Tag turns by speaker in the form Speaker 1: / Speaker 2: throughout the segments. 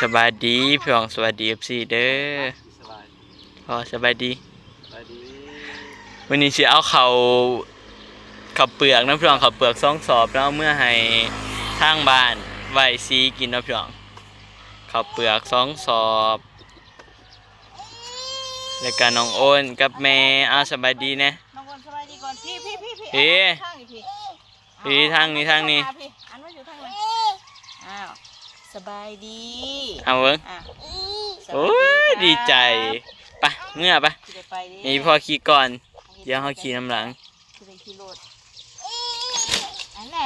Speaker 1: สบายดีพี่น้องสวัสดีเอฟซีเด้อ
Speaker 2: สบาย
Speaker 1: พอสบายดี
Speaker 2: สบายดี
Speaker 1: วันนี้สิเอาเขาขับเปลือกนะพี่น้องขับเปลือกซองสอบแล้วเอาเมื่อให้ทางบ้านไว้ซีกินนะพี่น้องขับเปลือกซองสอบแล้วก็น้องโอนกับแม่เอาสบายดีนะ
Speaker 3: น้องก่อนสบายดีก่อนพี่พี่พี่พี่
Speaker 1: เอ๊ะ
Speaker 3: ทางนี้พี่
Speaker 1: พี่ทางนี้ทางนี้
Speaker 3: เอพี่อันว่าอยู่ทางไหนอ้าว สบายดี
Speaker 1: เอาเบิ้ง
Speaker 3: อะส
Speaker 1: โอ้
Speaker 3: วัส
Speaker 1: ยดีใจ
Speaker 3: จ้า
Speaker 1: ไปเมื่อไป
Speaker 3: สิได้ไปดิ
Speaker 1: นี่พ่อขี่ก่อน เดี๋ยวเขาขี่น้ำหลัง
Speaker 3: สิได้ขี่รถอันแหน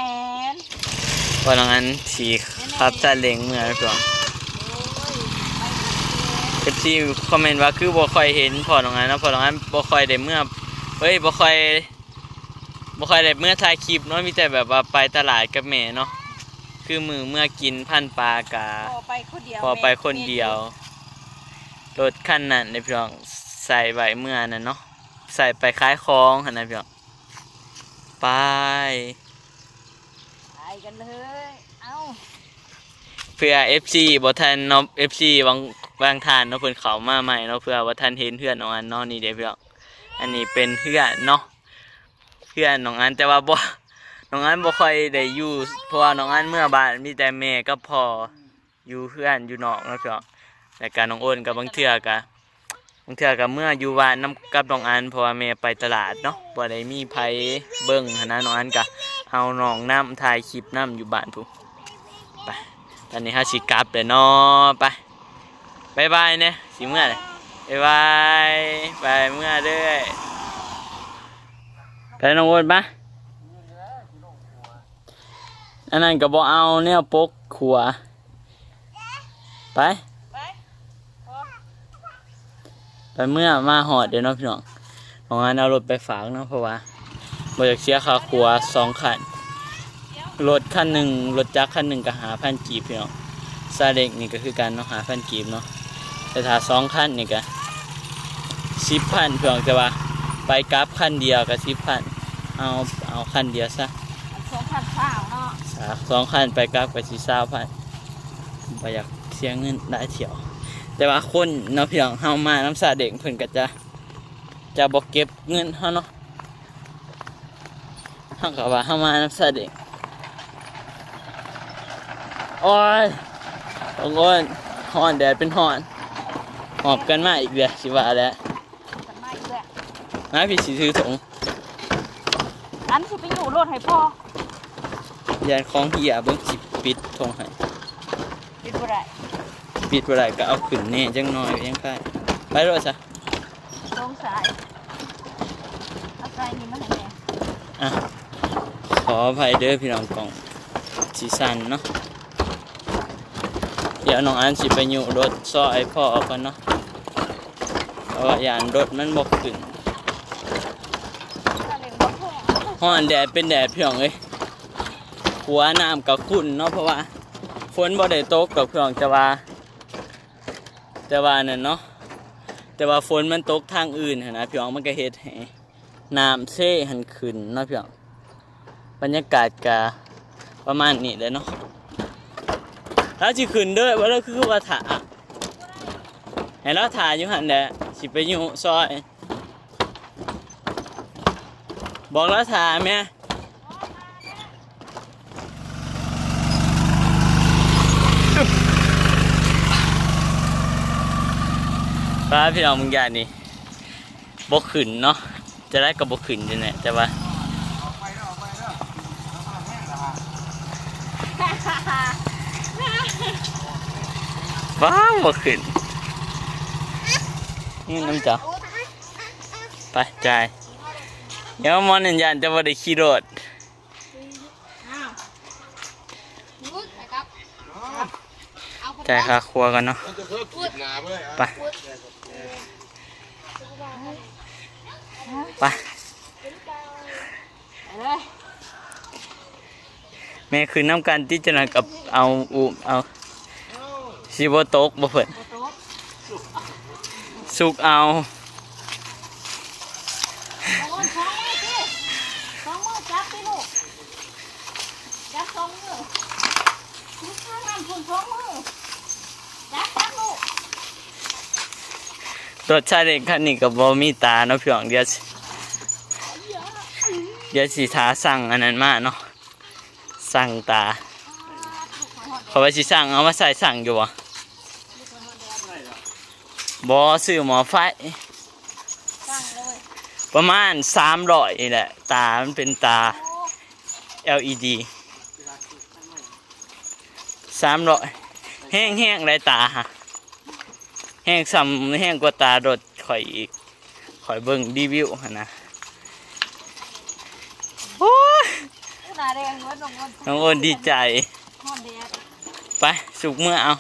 Speaker 3: น
Speaker 1: เพอน้องอันสีขับซาเล้งเมื่อพี่น้อง
Speaker 3: โอ้ยไป
Speaker 1: เอฟซีคอมเมนต์ว่าคือบ่ค่อยเห็นพอตรงนั้นนะพอตรงนั้นบ่ค่อยได้เมื่อเฮ้ยบ่ค่อยบ่ค่อยได้เมื่อถ่ายคลิปเนาะมีแต่แบบว่าไปตลาดกับแม่เนาะ คือมือเมื่อกินพันปลากา
Speaker 3: พอไปคนเดียว
Speaker 1: พอไปคนเดียวรถคันนั้นในพี่น้องใส่ไว้เมื่อนั้นเนาะใส่ไปขายของหั่นนะพี่น้องไป
Speaker 3: ไปกันเลยเอ้า
Speaker 1: เพื่อ FC บ่ทันเนาะ FC บางบางท่านเนาะเพิ่นเข้ามาใหม่เนาะเพื่อว่าท่านเห็นเพื่อนน้องอันเนาะนี่เด้พี่น้องอันนี้เป็นเพื่อนเนาะเพื่อนน้องอันแต่ว่าบ่ น้องอันบ่ค่อยได้อยู่เพราะว่าน้องอันเมื่อบ้านมีแต่แม่กับพ่ออยู่เพื่อนอยู่นอกนาะพี่องแล้วก็น้องโอนกับบางเทื่อก็บางเทื่อก็เมื่ออยู่บ้านนํกับน้องอันเพราะว่าแม่ไปตลาดเนาะบ่ได้มีไผเบิ่งหนนะน้องอันก็เอาน้องน้ำถ่ายคลิปน้ำอยู่บ้านพู้ไปตอนนี้ฮาสิกลับเด้อเนาะไปบายบายเนี่ยสิเมื่อเลยบายบายไปเมื่อเด้อไปน้องโอนปะ อันนั้นก็บ่เอาเนี่ยปกขัวไป
Speaker 3: ไป
Speaker 1: เมื่อมาหอดเดี๋ยวเน้องพี่น้องของอันเอารถไปฝากเนาะเพราะว่าบ่อยากเสียค่าขัวสองคันรถคันหนึ่งรถจักรคันหนึ่งก็หาพันกีบพี่น้องซาเด็กนี่ก็คือการเนาะหาพันกีบเนาะแต่ถ้าสองคันนี่ก็สิบพันพี่น้องแต่ว่าไปกราฟคันเดียวก็สิบพันเอาเอาคันเดียวซะ
Speaker 3: สองพันข้าวเนาะ
Speaker 1: สามสองคันไปกลับกับสีสาวพันไปอยากเสียเงินได้เที่ยว แต่ว่าคนเนาะพี่น้องเฮามาน้ำสาเด็กเพิ่นก็จะ จะบอกเก็บเงินเฮาเนาะเฮาก็ว่าเฮามาน้ำสาเด็กโอ้ยโอ้ยฮ้อนแดดเป็นฮ้อน หอบกันมาอีกเดือสิว่าแล้ว
Speaker 3: กันมาอีกแล้ว
Speaker 1: มาพี่สิซื้อถุง
Speaker 3: อันสิไปอยู่รถให้พ่อ ยา
Speaker 1: นของเหียเบิ่งสิปิดทงให้
Speaker 3: ปิดบ่ได้
Speaker 1: ปิดบ่ได้ก็เอาขึ้นแน่จังน้อยยังค่ายไปรถซะ
Speaker 3: ลงสายเอาสายนี้มาให้แม่
Speaker 1: อะขออภัยเด้อพี่น้องกล่องสีสันเนาะเดี๋ยวน้องอันสิไปอยู่รถซอยพ่อก่อนเนาะเพราะว่ายานรถมันบกขึ้น
Speaker 3: ถ้าเล่นบ่แพง
Speaker 1: ห้อนแดดเป็นแดดพี่น้องเอ้ย หัวน้ำกับขุ่นเนาะเพราะว่าฝนบ่ได้ตกกับเพี่องแต่ว่า แต่ว่านั่นเนาะแต่ว่าฝนมันตกทางอื่นนนะพี่น้องมันก็เฮ็ดให้น้ำเซ่หันขึ้นเนาะพี่น้องบรรยากาศกะประมาณนี้เลยเนาะแล้วสิขึ้นด้อว่าเราคือว่าถาให้เราถ่าอยู่หันแหละสิไปอยู่ซอย บอกแล้วถ่าแม่ ป้าพี่น้องมึงยานี่บกขึ้นเนาะจะได้กับบกขึ้นนี่แหละแต่ว่าว้าวบกขึ้นนี่น้ำจ๋าไปจ่ายเดี๋ยวมอนันยันจะบ่ได้ขี่รถ
Speaker 4: พูดไปครับเอาคน
Speaker 1: จ่ายค่าครัวกันเนาะ
Speaker 2: มันจะเพิ่มกีบหนาเพื่อ
Speaker 1: ไป ไปแม่คือน้ำการที่จะนักกับเอาอุเอาชิบโต๊กบ่เพิ่นสุกเอาตัวชาเด็กขันนี่กับบอมีตาเนาะพี่องเดียว ดี๋ยวสิท้าสั่งอันนั้นมาเนาะสั่งตาเขาว่าสิสั่งเอามาใส่สั่งอยู่บ่บ่ซื้อหมอไฟประมาณ300นี่แหละ ตา มันเป็นตา LED 300แห้งแห้งไรตาฮะแห้งซ้ำแห้งกว่าตารถข่อยอีกข่อยเบิ่งรีวิวนะโอ้ย
Speaker 3: หน้าแดงเว้ยน้องอ้น
Speaker 1: น้องโอนดีใจ
Speaker 3: ฮอนแดด
Speaker 1: ไปสุกเมื่อเอา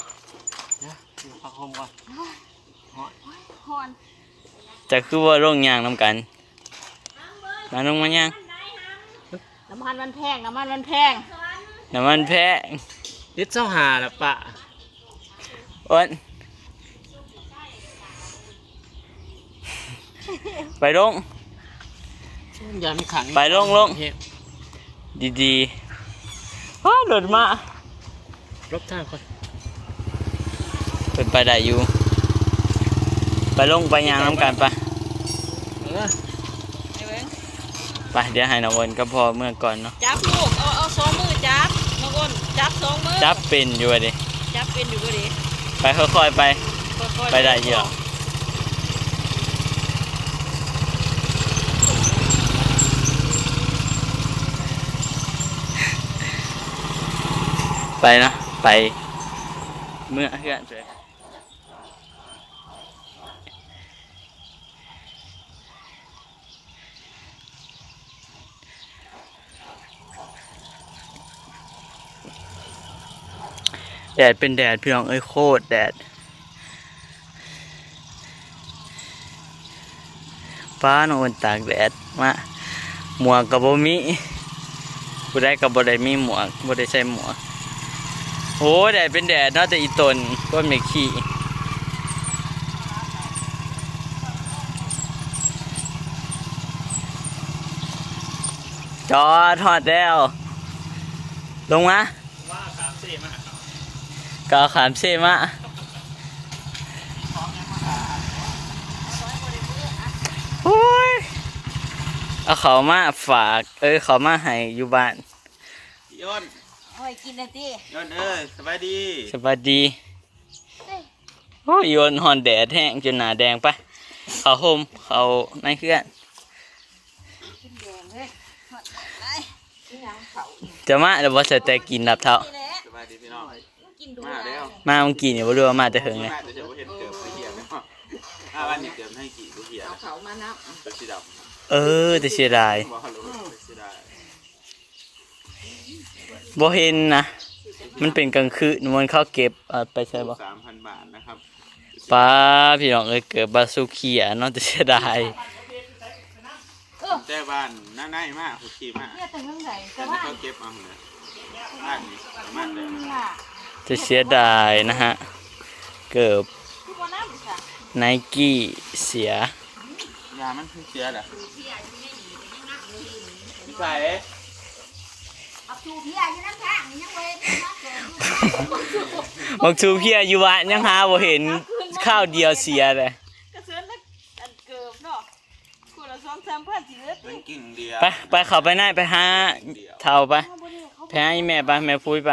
Speaker 2: พักคมก่อน
Speaker 3: ฮอน
Speaker 1: จะคือว่าโรงยางน้ำกัน มาลงมาย่าง
Speaker 3: น้ำมันมันแพงน้ำมันมันแพง
Speaker 1: น้ำมันแพะ
Speaker 2: นิดเจ้าหาละปะ
Speaker 1: อ้นไปลง
Speaker 2: ยาไม่ขัง
Speaker 1: ไปลงลงดี ๆว้ารถมา
Speaker 2: รบทางก่อน
Speaker 1: เป็นไปได้อยู่ ไปลงไปยางน้ำกันไป
Speaker 2: เออ
Speaker 3: ไอ้เว้ง
Speaker 1: ไปเดี๋ยวให้น้องอ้นก็พอเมื่อก่อนเนาะ
Speaker 3: จับลูกเอาเอาสองมือจับน้องอ้นจับสองมือ
Speaker 1: จับเป็นอยู่อะดิ
Speaker 3: จับเป็นอยู่ก็ดี
Speaker 1: ไปค่อยๆไป
Speaker 3: ค่อยๆ
Speaker 1: ไปได้เยอะ ไปนะ ไปเมื่อเพื่อนเลยแดดเป็นแดดพี่น้องเอ้ยโคตรแดดฟ้าโนนตากแดดมาหมวกกับบ่มีผู้ใดกับบ่ได้มีหมวกบ่ได้ใส่หมวก โอ้แดดเป็นแดดเนาจะอีตนก็ไม่ขี้ จอดทอดแล้ว ลงมาว่าขามเซมาก็ขามเซมาโอ้ย เอาเขามาฝาก เอ้ยเขามาให้อยู่บ้าน
Speaker 2: ย้อน
Speaker 3: โอ้ยกินนะตี
Speaker 2: ยนเอ้ยสบายดี
Speaker 1: สวัสดีโอ้ยโยนหอนแดดแห้งจนหนาแดงไปะเขาโฮมเขาในเครื่อง
Speaker 3: กินแดงเลยฮอนไอ้กินหยังเขา
Speaker 1: จะมาเดี๋ยวว่าจะแต่กินดับเท้า
Speaker 3: นี่แหละ
Speaker 2: สบายดีพี่น้อง
Speaker 3: กินดู
Speaker 2: มาแล้ว
Speaker 1: มาเมื่อกี้นี่ว่ารู้ว่ามาแต่เหิงเลย
Speaker 2: มาแต่จะบ่เห็นเกิดไปเหี่ยวไหมครับอ่าวันนี้เกิดให้กี่กูเหี่ยว
Speaker 3: เอาเขามานับ
Speaker 2: ตัวสีด
Speaker 1: เออแต่เสียดายำ
Speaker 2: บอกฮัลโหลเสียดาย
Speaker 1: บ่เห็นนะ มันเป็นกลางคืนมันเข้าเก็บเอาไปใช่บ่
Speaker 2: สามพันบาทนะครับ
Speaker 1: ป้าพี่น้องเอ้ยเกิดบาสุเคียเนาะแต่เสียดาย
Speaker 2: แต่บ้านน่าหน้ามากคุขี่มาก
Speaker 3: เนี่ยแต่เรื่องไหน
Speaker 2: แต่
Speaker 3: แต่ว่า
Speaker 2: เขาเก็บมาหมดเลยบ้านนี้ประมาณเลย
Speaker 3: นี่ล่ะ
Speaker 1: จะเสียดายนะฮะ เกิด
Speaker 3: ทุกคนน้ำค่ะ
Speaker 1: ไนกี้เสีย
Speaker 2: ยามันเพิ่งเสียเหรอใส่
Speaker 3: เอาชูพี่อายุน้ำทางยังเว้ยนักเกิน
Speaker 1: บอกชูเพียอยู่บ้านยังหาบ่เห็นข้าวเดียวเสียเลย
Speaker 3: กระเสือนนักอันเกิบเนาะคนละสองสามพันสี่เลือด
Speaker 2: เป็นกิ่งเดียว
Speaker 1: ไปไปเข้าไปไหนไปหาเท่าไป
Speaker 3: เอาบ่ได้เขา
Speaker 1: ไปหาอีแม่ไปแม่ปุ้ยไป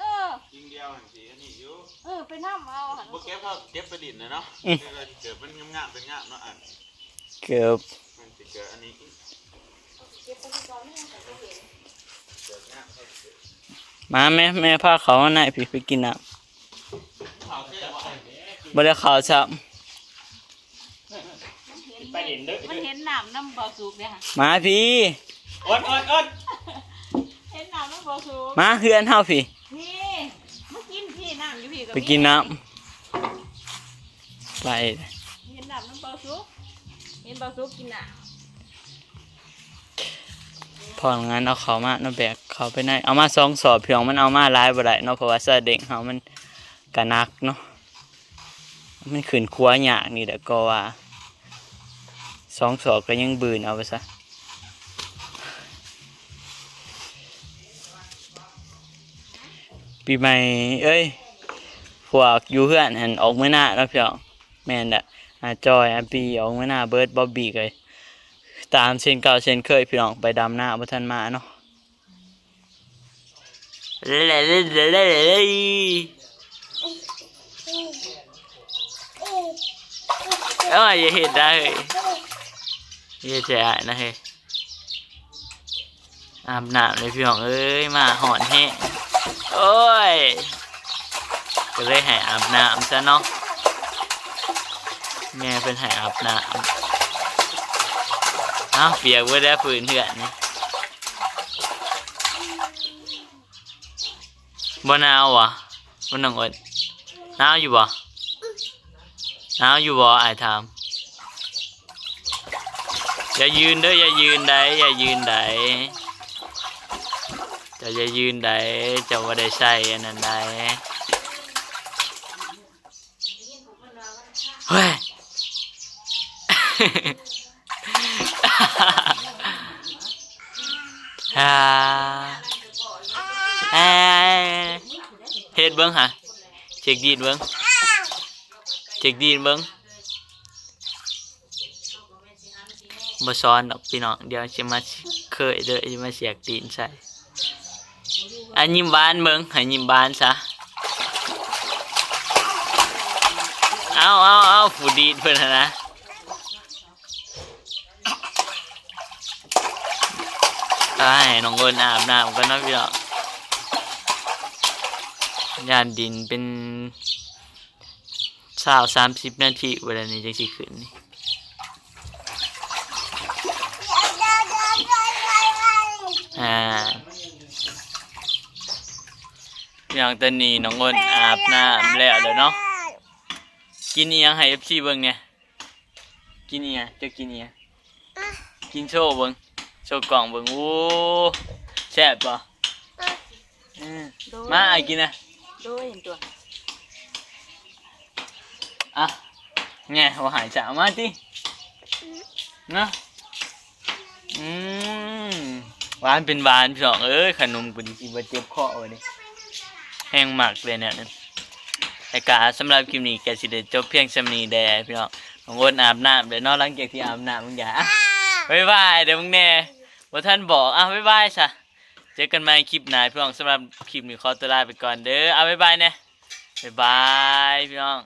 Speaker 3: เออ
Speaker 2: กิ่งเดียวหันสีอันนี้อยู่
Speaker 3: เออไปน้ำเอาหัน
Speaker 2: บ่เก็บเขาเก็บประดิษฐ์นะเนาะ
Speaker 1: อืม
Speaker 2: เดี๋ยวเราเกิดมันงามๆเป็นงามเนาะอัน
Speaker 1: เกือบ
Speaker 2: มันสิเกิดอันนี้อีก
Speaker 1: มาแม่แม่พาเขามาไหนพี่ไปกินน้ำบ่ได้ข้าวซับ
Speaker 3: มันเห็นน้ำน้ำบ่อสูบเนี่ยค่ะ
Speaker 1: มาพี่
Speaker 2: อดอดอด
Speaker 3: เห็นน้ำน้ำบ่อสูบ
Speaker 1: มาเฮือนเฮาพี่
Speaker 3: พี่มากินพี่น้ำอยู่พี่
Speaker 1: ไปกินน้ำไป
Speaker 3: เห็นน้ำน้ำบ่อสูบเห็นบ่อสูบกินน้
Speaker 1: พองั้นเอาเขามาเนาะแบก เขาไปไหนเอามาสองสอบเพียงมันเอามาหลายบ่ได้เนาะเพราะว่าเสเด็กเฮามันกะนักเนาะมันขึ้นครัวยากนี่แหละก็ว่าสองสอบก็ยังบืนเอาไปซะปีใหม่เอ้ยพวกอยู่เพื่อนหันออกมื้อหน้าแล้วเพียงแม่นแหละอาจอยอาปีออกมาหน้าเบิร์ดบ๊อบบี้เลยตามเช่นเก่าเช่นเคยพี่น้องไปดำหน้าบ่ทันมาเนาะ เล่เล่เล่เล่เล่เล่เอ้ยอย่าเห็นได้เฮ้ยอย่าแฉะนะเฮ้ยอาบน้ำเลยพี่น้องเอ้ยมาหอนแห้งโอ้ยก็เลยให้อาบน้ำซะเนาะแม่เป็นใหายอาบน้ำอ้าวเปียกไว้ได้ฝืนเถื่อนนี่ บ่หนาววะบ่นังอดหนาวอยู่บ่หนาวอยู่บ่ไอ้ายถามอย่ายืนเด้ออย่ายืนได้อย่ายืนได้จะอย่ายืนได้จะว่าได้ใส่อันนั้นได้เฮ้ยฮ่าเอ้ย เฮ็ดเบิ้งฮะเช็คดีดเบิ้งเช็คดีดเบิ้งบ่ซ้อนดอกพี่น้องเดี๋ยวจะมาเคยเด้อจะมาเสียกตีนใส่อันยิ้มบานเบิ้งให้ยิ้มบานซะเอาเอาเอาฟูดีดเพิ่นนะนะใช่น้องเอิญอาบน้ำกันนะพี่น้อง ยานดินเป็นสาวสามสิบนาทีเวลานี้จังสิขึ้นนี่อ่าอย่างตอนนี้น้องเอิญอาบน้ำแล้วเดี๋ยวเนาะกินเอียงให้เอฟซีเบิ่งเนี่ยกินเอียงจะกินเอียงกินโชว์เบิ่งโชว์กล่องเบิ่งโอ้แซ่บป่ะอืมมาไอ้กินนะ
Speaker 3: ดูเห็นตัว
Speaker 1: อะไงว่าหายจากมาตินะอืมหวานเป็นหวานพี่น้องเอ้ยขนมกุนจีบเจ็บคอไว้ดิแห้งมากเลยเนี่ยนั่นแต่กาสำหรับคลิปนี้แกสิเดจบเพียงสำนีแดพี่น้องของวนอาบน้ำเดี๋ยวนอนหลังจากที่อาบน้ำมึงอย่าอะบ๊ายบายเดี๋ยวมึงแน่ว่าท่านบอกอะบ๊ายบายซะเจอกันใหม่คลิปหน้าพี่น้องสำหรับคลิปนี้ขอตัวลาไปก่อนเด้อเอาบ๊ายบายเนี่ยบ๊ายบายพี่น้อง